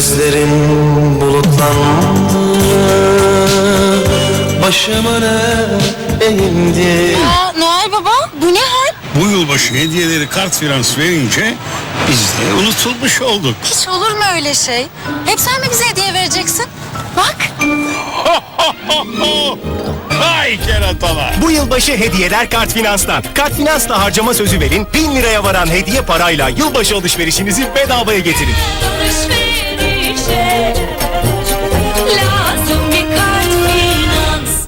Gözlerim bulutlandı Başıma ne eğildi Aa, Noel Baba bu ne hal? Bu yılbaşı hediyeleri kart finans verince biz de unutulmuş olduk. Hiç olur mu öyle şey? Hep sen mi bize hediye vereceksin? Bak. Vay keratalar. Bu yılbaşı hediyeler Kart Finans'tan. Kart Finans'la harcama sözü verin, 1000 liraya varan hediye parayla yılbaşı alışverişinizi bedavaya getirin. Alışverişe lazım bir kart finans.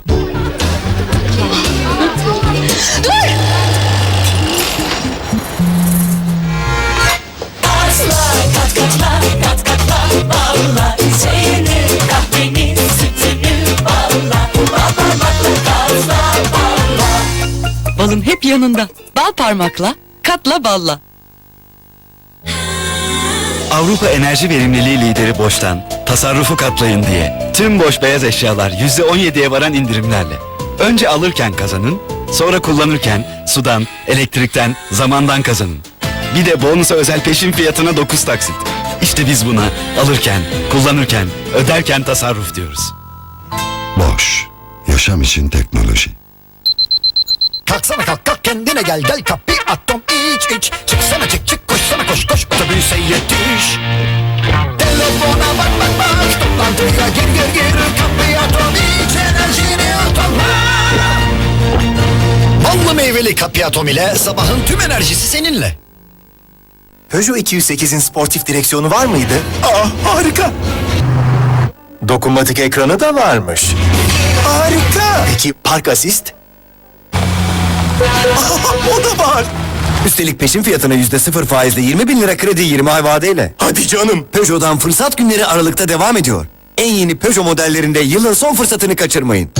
Asla kat katla kat katla bağla Şeyini kahvenin sütünü bağla Bal parmakla gazla bağla Balın hep yanında. Bal parmakla, katla balla. Avrupa Enerji Verimliliği Lideri Boş'tan tasarrufu katlayın diye tüm boş beyaz eşyalar %17'ye varan indirimlerle. Önce alırken kazanın, sonra kullanırken sudan, elektrikten, zamandan kazanın. Bir de bonusa özel peşin fiyatına 9 taksit. İşte biz buna alırken, kullanırken, öderken tasarruf diyoruz. Boş. Yaşam için teknoloji. Kalksana kalk kalk kendine gel gel kapı atom iç iç Çıksana çık çık koşsana koş koş Ballı meyveli kapı atom ile sabahın tüm enerjisi seninle Peugeot 208'in sportif direksiyonu var mıydı? Aa harika. Dokunmatik ekranı da varmış. Harika. Peki park asist? Aa, o da var. Üstelik peşin fiyatına yüzde sıfır faizle 20 bin lira kredi 20 ay vadeyle. Hadi canım. Peugeot'dan fırsat günleri Aralık'ta devam ediyor. En yeni Peugeot modellerinde yılın son fırsatını kaçırmayın.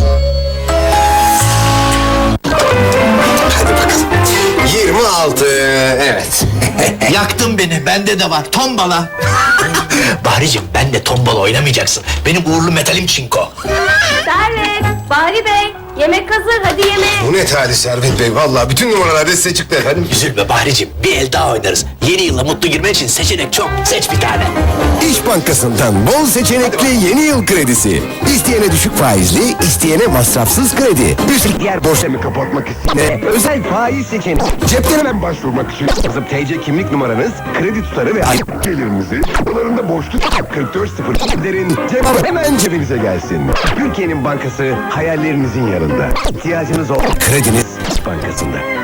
Yaktın beni bende de var tombala. Bahricim ben de tombala oynamayacaksın. Benim uğurlu metalim çinko. Servet, Bahri Bey, yemek hazır hadi yemeğe. Bu ne talih Servet Bey. Vallahi bütün numaralar da size çıktı efendim. Üzülme Bahricim bir el daha oynarız. Yeni yıla mutlu girmen için seçenek çok. Seç bir tane. İş Bankası'ndan bol seçenekli yeni yıl kredisi. İsteyene düşük faizli, isteyene masrafsız kredi. Üstelik diğer borçlarını kapatmak isteyene özel faiz seçeneği. Cepten hemen Başvurmak için yazıp TC kimlik numaranız, kredi tutarı ve ayıp gelirinizi dolarında borçluk 44 derin cevap hemen cebinize gelsin. Türkiye'nin bankası hayallerinizin yanında. İhtiyacınız olan krediniz bankasında.